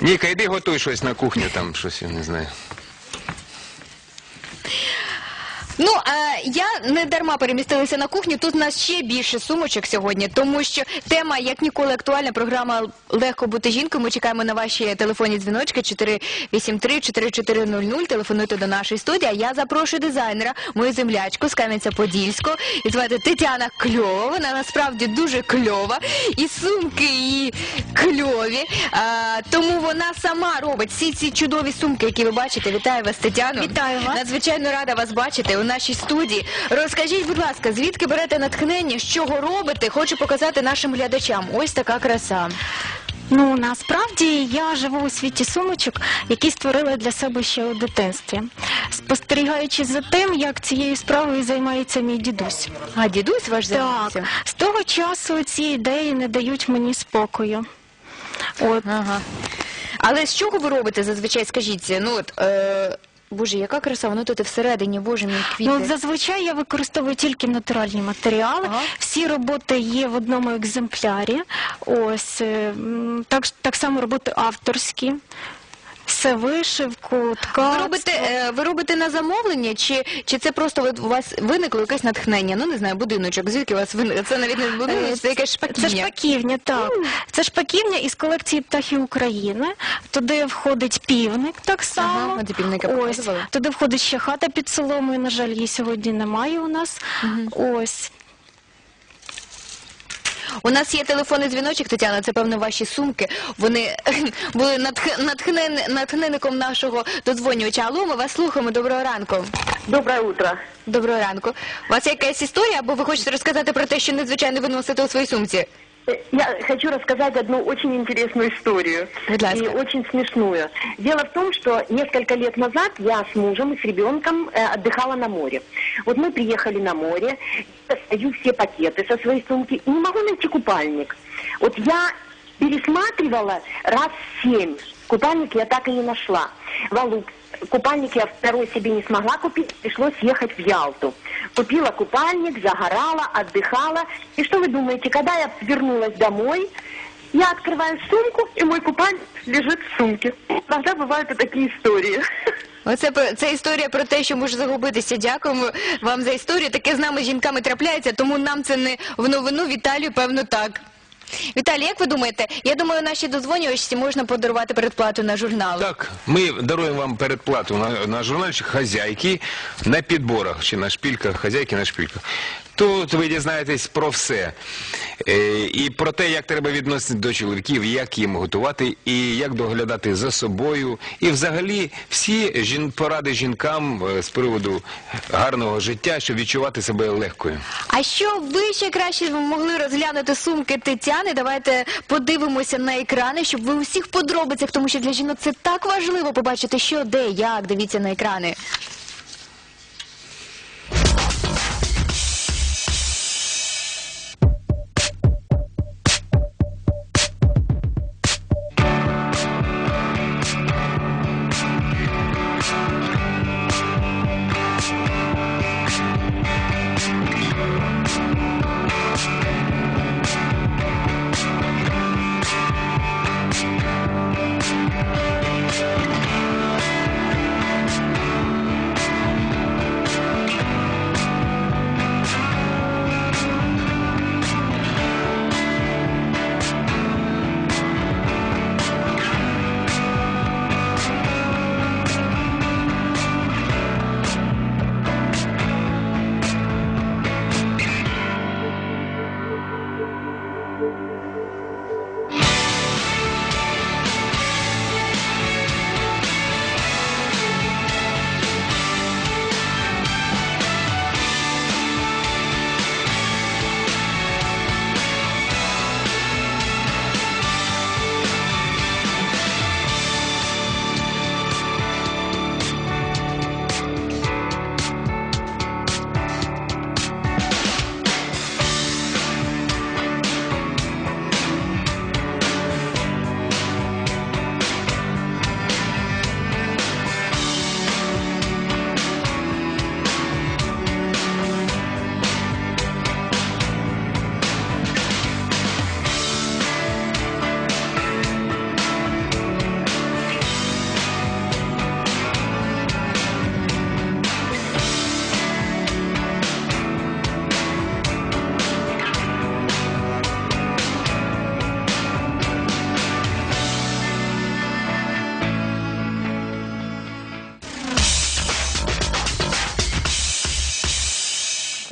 Ніка, йди готуй щось на кухню, там щось, я не знаю. Ну, е, я не дарма перемістилася на кухню. Тут у нас ще більше сумочок сьогодні, тому що тема, як ніколи, актуальна. Програма Легко бути жінкою. Ми чекаємо на ваші телефонні дзвіночки 483-4400. Телефонуйте до нашої студії. А я запрошую дизайнера, мою землячку з Кам'янця-Подільського. І звати Тетяна Кльова. Вона насправді дуже кльова. І сумки її кльові. А, тому вона сама робить всі ці чудові сумки, які ви бачите. Вітаю вас, Тетяно. Вітаю вас. Надзвичайно рада вас бачити у нашій студії. Розкажіть, будь ласка, звідки берете натхнення, з чого робите? Хочу показати нашим глядачам. Ось така краса. Ну насправді я живу у світі сумочок, які створила для себе ще у дитинстві, спостерігаючи за тим, як цією справою займається мій дідусь. А дідусь ваш Так, з того часу ці ідеї не дають мені спокою. От Ага. Але з чого ви робите зазвичай? Скажіть, ну от. Е... Боже, яка краса, воно тут і всередині, боже мій квіти. Ну, зазвичай я використовую тільки натуральні матеріали. Ага. Всі роботи є в одному екземплярі. Ось е, м, так, так само роботи авторські. Все вишивку, ткацтво. ви робите, е, ви робите на замовлення, чи, чи це просто от у вас виникло якесь натхнення? Ну не знаю, будиночок. Звідки у вас виникло? Це навіть не будиночок, це якась шпаківня. Це шпаківня, так. Це шпаківня із колекції птахів України. Туди входить півник так само. Ага, от і півника Ось. показували. Туди входить ще хата під соломою. На жаль, її сьогодні немає у нас. Ось. У нас є телефонний дзвіночок, Тетяна, це певно ваші сумки. Вони були натх... натхнен... натхненником нашого додзвонювача. Алло, ми вас слухаємо. Доброго ранку. Доброе утро. Доброго ранку. У вас є якась історія, або ви хочете розказати про те, що надзвичайно ви носите у своїй сумці? Э, Я хочу рассказать одну очень интересную историю Будь ласка. и очень смешную. Дело в том, что несколько лет назад я с мужем и с ребенком э, отдыхала на море. Вот мы приехали на море, достаю все пакеты со своей сумки и не могу найти купальник. Вот я пересматривала раз семь. Купальник я так и не нашла. Валу, купальник я второй себе не смогла купить, пришлось ехать в Ялту. Купила купальник, загорала, отдыхала. И что вы думаете, когда я вернулась домой, я открываю сумку, и мой купальник лежит в сумке. Иногда бывают и такие истории. Оце це історія про те, що може загубитися. Дякуємо вам за історію. Таке з нами жінками трапляється, тому нам це не в новину. Віталію, певно, так. Віталій, як ви думаєте? Я думаю, наші дозвонювачці можна подарувати передплату на журнал. Так, ми даруємо вам передплату на, на журнальчик хазяйки на підборах чи на шпільках, хазяйки на шпільках. Тут ви дізнаєтесь про все. Е, і про те, як треба відноситися до чоловіків, як їм готувати, і як доглядати за собою. І взагалі всі жін, поради жінкам е, з приводу гарного життя, щоб відчувати себе легкою. А що ви ще краще могли розглянути сумки Тетяни? Давайте подивимося на екрани, щоб ви у всіх подробицях, тому що для жінок це так важливо побачити, що, де, як. Дивіться на екрани.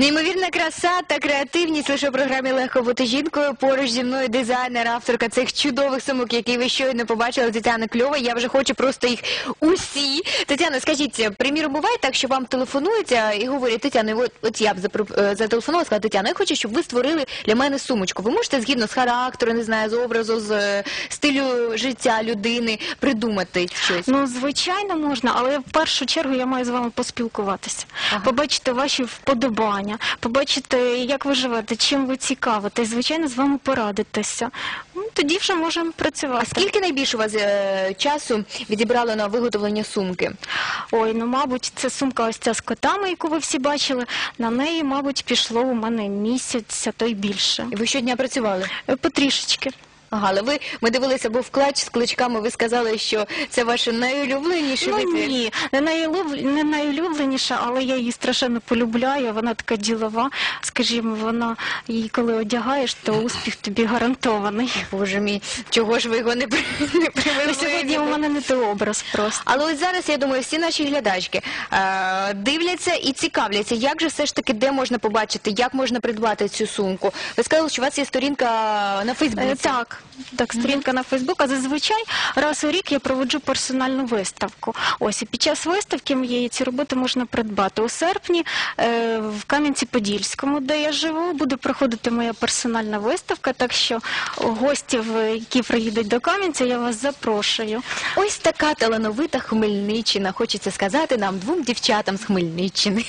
Неймовірна краса та креативність лише в програмі легко бути жінкою. Поруч зі мною дизайнер, авторка цих чудових сумок, які ви щойно побачили, Тетяна Кльова. Я вже хочу просто їх усі. Тетяна, скажіть, приміром, буває так, що вам телефонують а, і говорять, Тетяна, от, от я б запро- е, зателефонувала, сказала, Тетяна, я хочу, щоб ви створили для мене сумочку. Ви можете згідно з характеру, не знаю, з образу, з е, стилю життя людини придумати щось. Ну, звичайно, можна, але в першу чергу я маю з вами поспілкуватися, побачити ваші вподобання, побачити, як ви живете, чим ви цікавитесь, звичайно, з вами порадитися. Ну, тоді вже можемо працювати. А скільки найбільше у вас е, часу відібрало на виготовлення сумки? Ой, ну мабуть, це сумка ось ця з котами, яку ви всі бачили. На неї, мабуть, пішло у мене місяць, а то й більше. І ви щодня працювали? Е, Потрішечки. Ага, але ви ми дивилися, був клач з кличками. Ви сказали, що це ваше найулюбленіший Ну витвір. ні, не, найулюб... не найулюбленіша, але я її страшенно полюбляю. Вона така ділова. Скажімо, вона її коли одягаєш, то успіх тобі гарантований. Боже мій, чого ж ви його не, при... не сьогодні у мене не образ просто. Але ось зараз я думаю, всі наші глядачки е, дивляться і цікавляться, як же все ж таки де можна побачити, як можна придбати цю сумку. Ви сказали, що у вас є сторінка на Фейсбуці. Е, Так, так, сторінка на Фейсбук, а зазвичай раз у рік я проводжу персональну виставку. Ось і під час виставки моєї ці роботи можна придбати. У серпні е, в Кам'янці-Подільському, де я живу, буде проходити моя персональна виставка. Так що гостів, які приїдуть до Кам'янця, я вас запрошую. Ось така талановита Хмельниччина. Хочеться сказати нам двом дівчатам з Хмельниччини.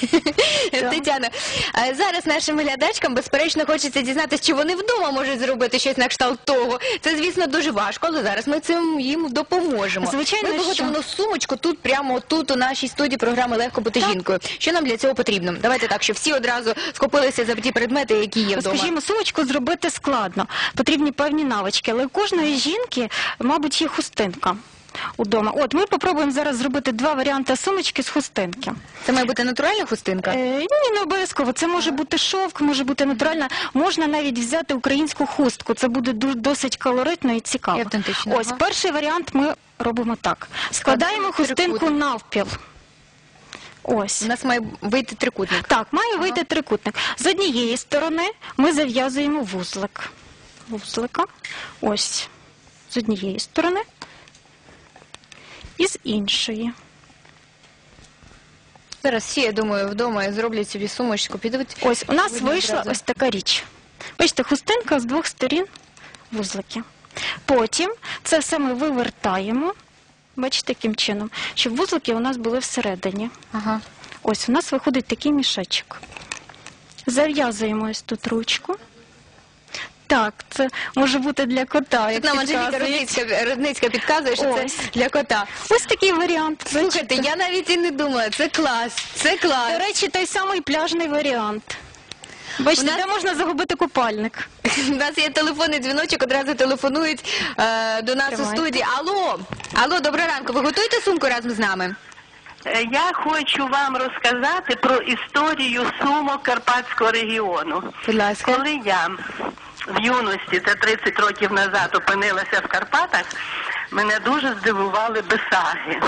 Тетяна, зараз нашим глядачкам безперечно хочеться дізнатися, чи вони вдома можуть зробити щось на кшталт того. Це, звісно, дуже важко, але зараз ми цим їм допоможемо. Звичайно, Ми що. виготовимо сумочку тут, прямо тут, у нашій студії програми Легко бути жінкою. Що нам для цього потрібно? Давайте так, щоб всі одразу схопилися за ті предмети, які є вдома. Скажімо, сумочку зробити складно. Потрібні певні навички, але у кожної жінки, мабуть, є хустинка. Удома. От ми попробуємо зараз зробити два варіанти сумочки з хустинки. Це має бути натуральна хустинка. Е, ні, не обов'язково. Це може бути шовк, може бути натуральна. Можна навіть взяти українську хустку. Це буде ду- досить колоритно і цікаво. І автентично, Ось ага. перший варіант ми робимо так: складаємо хустинку трикутник. навпіл. Ось. У нас має вийти трикутник. Так, має вийти трикутник. З однієї сторони ми зав'язуємо вузлик. Вузлика. Ось. З однієї сторони. І з іншої. Зараз всі, я думаю, вдома зроблять собі сумочку, підуть. Ось у нас вийшла ось така річ. Бачите, хустинка з двох сторін вузлики. Потім це все ми вивертаємо. Бачите, яким чином, щоб вузлики у нас були всередині. Ага. Ось у нас виходить такий мішечок. Зав'язуємо ось тут ручку. Так, це може бути для кота. Як Тут нам Анжеліка підказує. Рудницька, Рудницька підказує, що Ось. це для кота. Ось такий варіант. Слухайте, я навіть і не думала, це клас, це До речі, той самий пляжний варіант. Бачите, У нас- де можна загубити купальник? У нас є телефонний дзвіночок, одразу телефонують е, до нас у Тримайте. студії. Алло, алло, доброго ранку. Ви готуєте сумку разом з нами? Е, Я хочу вам розказати про історію сумок Карпатського регіону. Будь ласка. Коли я в юності, це 30 років назад, опинилася в Карпатах, мене дуже здивували бесаги.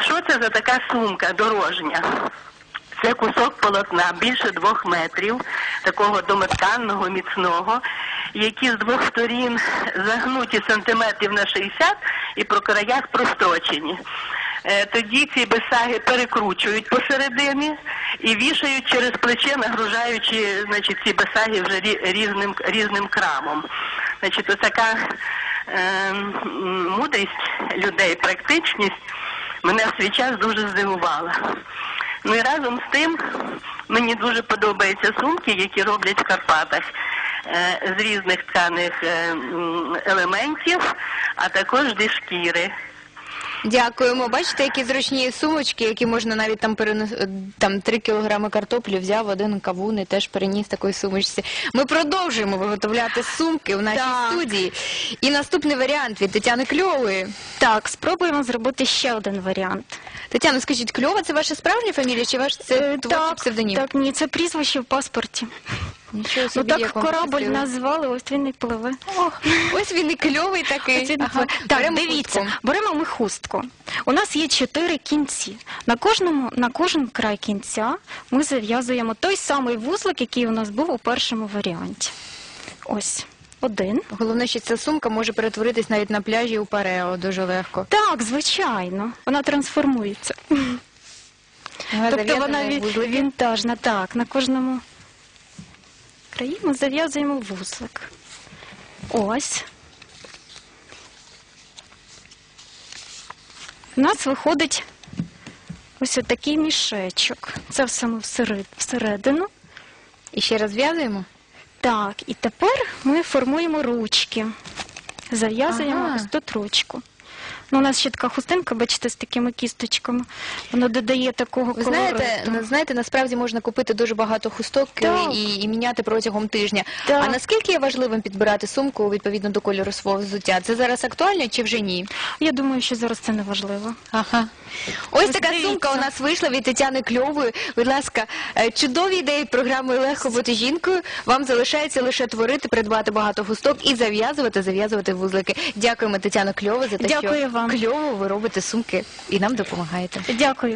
Що це за така сумка дорожня? Це кусок полотна більше двох метрів, такого домотканного, міцного, які з двох сторін загнуті сантиметрів на 60 і по краях прострочені. Е, Тоді ці бесаги перекручують посередині і вішають через плече, нагружаючи значить, ці бесаги вже рі- різним, різним крамом. Значить, отака е, мудрість людей, практичність мене в свій час дуже здивувала. Ну і разом з тим мені дуже подобаються сумки, які роблять в Карпатах е, з різних тканих е, елементів, а також зі шкіри. Дякуємо. Бачите, які зручні сумочки, які можна навіть там переносити там 3 кілограми картоплі, взяв один кавун і теж переніс такої сумочці. Ми продовжуємо виготовляти сумки в нашій Так. студії. І наступний варіант від Тетяни Кльової. Так, спробуємо зробити ще один варіант. Тетяно, скажіть, кльова це ваша справжня фамілія, чи ваш це Е, творчий псевдонім? так, ні, це прізвище в паспорті. Нічого Ну так як вам корабль пощастило. назвали, ось він і пливе. Ось він і кльовий такий. Ось він і Ага. пливе. Так, Беремо дивіться, хустку. беремо ми хустку. У нас є чотири кінці. На кожному, на кожен край кінця ми зав'язуємо той самий вузлик, який у нас був у першому варіанті. Ось один. Головне, що ця сумка може перетворитись навіть на пляжі у Парео дуже легко. Так, звичайно, вона трансформується. Тобто вона ві- вінтажна. Так, на кожному краї ми зав'язуємо вузлик. Ось. У нас виходить ось такий мішечок. Це все ми всередину. І ще розв'язуємо? Так, і тепер ми формуємо ручки. Зав'язуємо Ага. ось тут ручку. Ну, у нас ще така хустинка, бачите, з такими кісточками. Воно додає такого Ви знаєте, на- знаєте, насправді можна купити дуже багато хусток е, Так. і, і міняти протягом тижня. Так. А наскільки є важливим підбирати сумку відповідно до кольору свого взуття? Це зараз актуально чи вже ні? Я думаю, що зараз це не важливо. Ага. Ось Ось така дивіться. сумка у нас вийшла від Тетяни Кльової. Будь ласка, е, чудові ідеї програми Легко бути жінкою. Вам залишається лише творити, придбати багато хусток і зав'язувати, зав'язувати вузлики. Дякуємо Тетяно Кльово за те, Дякую що вам. кльово ви робите сумки і нам допомагаєте. Дякую.